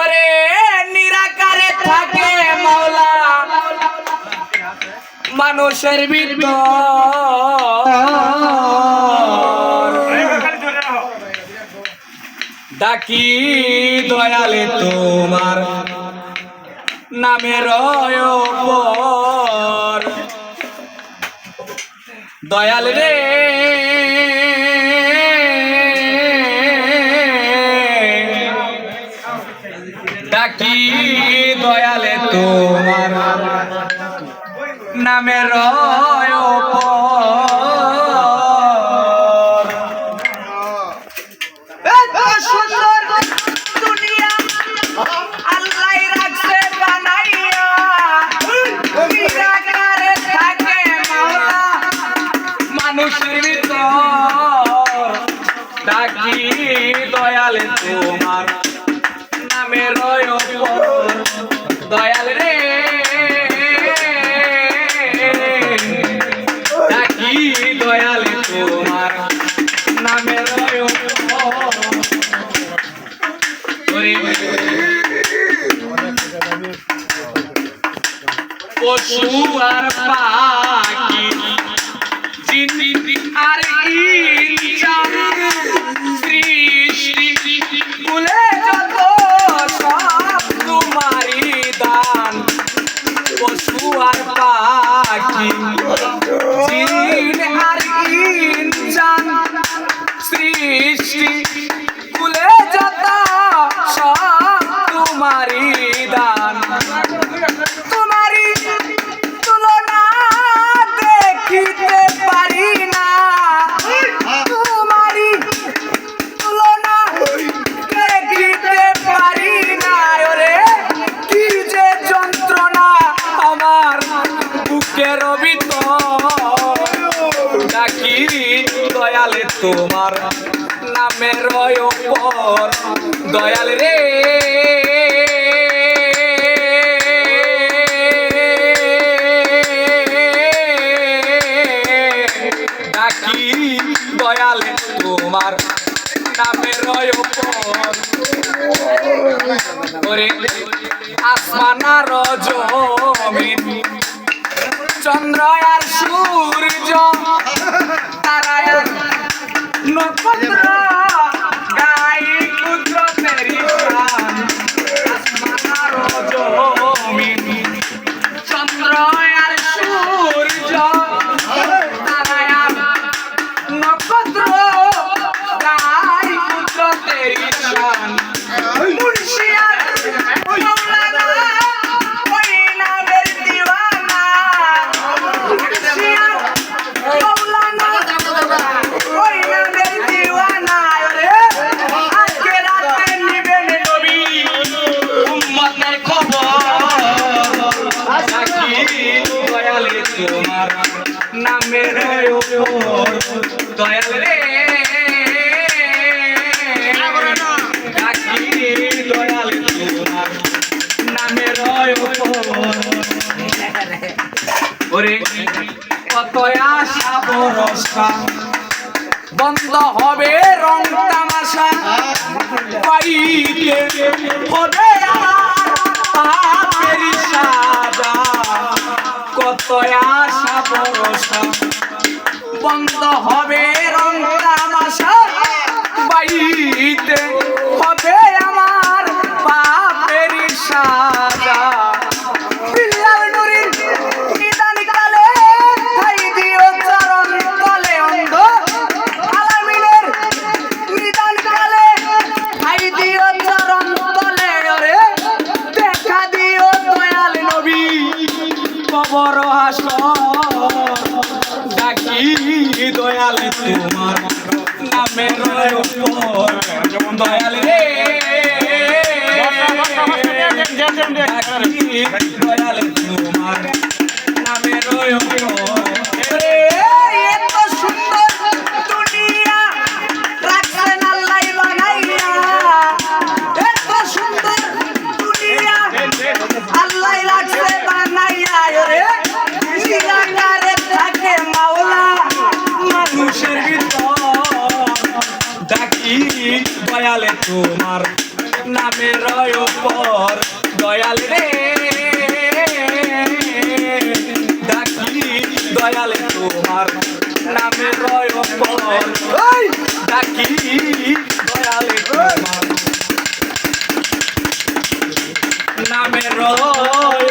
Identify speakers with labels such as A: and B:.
A: ওরে নিরাকারে থাকে মাওলা। মানুষের ভিতর। ডাকি দয়ালে তোমার নামের পর দয়াল রে। ডাকি দয়ালে তোমার নামে পর নামের দয়াল রে। ডাকি দয়ালে তোমার নামের ওপর পশু আর পাখি সৃষ্টি, ভুলে যত সব তোমারই দান। তোমারই তুলনা দেখিতে পারি না। তোমারই তুলনা দেখিতে পারি না। ওরে, কি যে যন্ত্রণা আমার বুকের ভিতর। ডাকি দয়ালে তোমার নামের ওপর দয়াল রে। ডাকি দয়ালে, তোমার নামের ওপর ওরে আসমান আর জমিন, চন্দ্র আর সূর্য তারা আর নক্ষত্র। দয়াল রে দয়ালে তোমার নামের ওপর ওরে কত বন্ধ হবে রং তামাশা হবে রং তামাশা। বাইতে হবে আমার পাপের সাজা। বিল্লাল নুরির দয়াল তোমার নামে দয়াল রে দয়াল তোমার দয়ালে তোমার নামে রয় পর দয়াল রে। ডাকি দয়ালে তোমার নামে রয় ডাকি দয়ালে তোমার নামে রয়